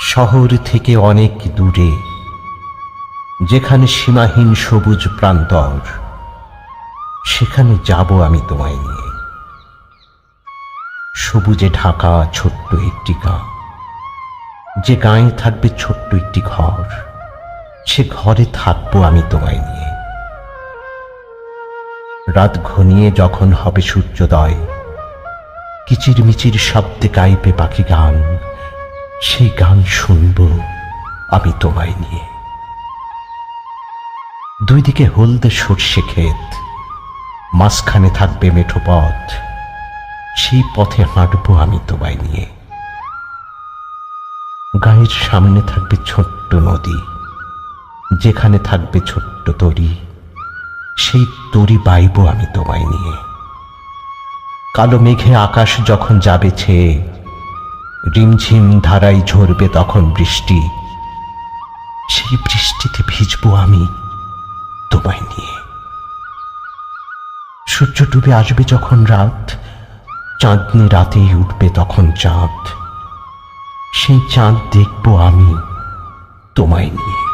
শহর থেকে অনেক দূরে, যেখানে সীমাহীন সবুজ প্রান্তর, সেখানে যাব আমি তোমায় নিয়ে। সবুজে ঢাকা ছোট্ট একটি গাঁ, যে গায়ে থাকবে ছোট্ট একটি ঘর, সে ঘরে থাকব আমি তোমায় নিয়ে। রাত ঘনিয়ে যখন হবে সূর্যোদয় কিচির মিচির শব্দে গাইবে পাখি গান সেই গান শুনব আমি তোমায় নিয়ে। দুই দিকে হলদে সর্ষে ক্ষেত, মাঝখানে থাকবে মেঠো পথ, সেই পথে হাঁটবো আমি তোমায় নিয়ে। গায়ের সামনে থাকবে ছোট্ট নদী, যেখানে থাকবে ছোট্ট তরি, সেই তরি বাইব আমি তোমায় নিয়ে। কালো মেঘে আকাশ যখন যাবে ছেয়ে রিমঝিম ধারায় ঝরবে তখন বৃষ্টি। সেই বৃষ্টিতে ভিজব আমি তোমায় নিয়ে। সূর্য ডুবে আসবে যখন রাত, চাঁদনি রাতেই উঠবে তখন চাঁদ। সেই চাঁদ দেখব আমি তোমায় নিয়ে।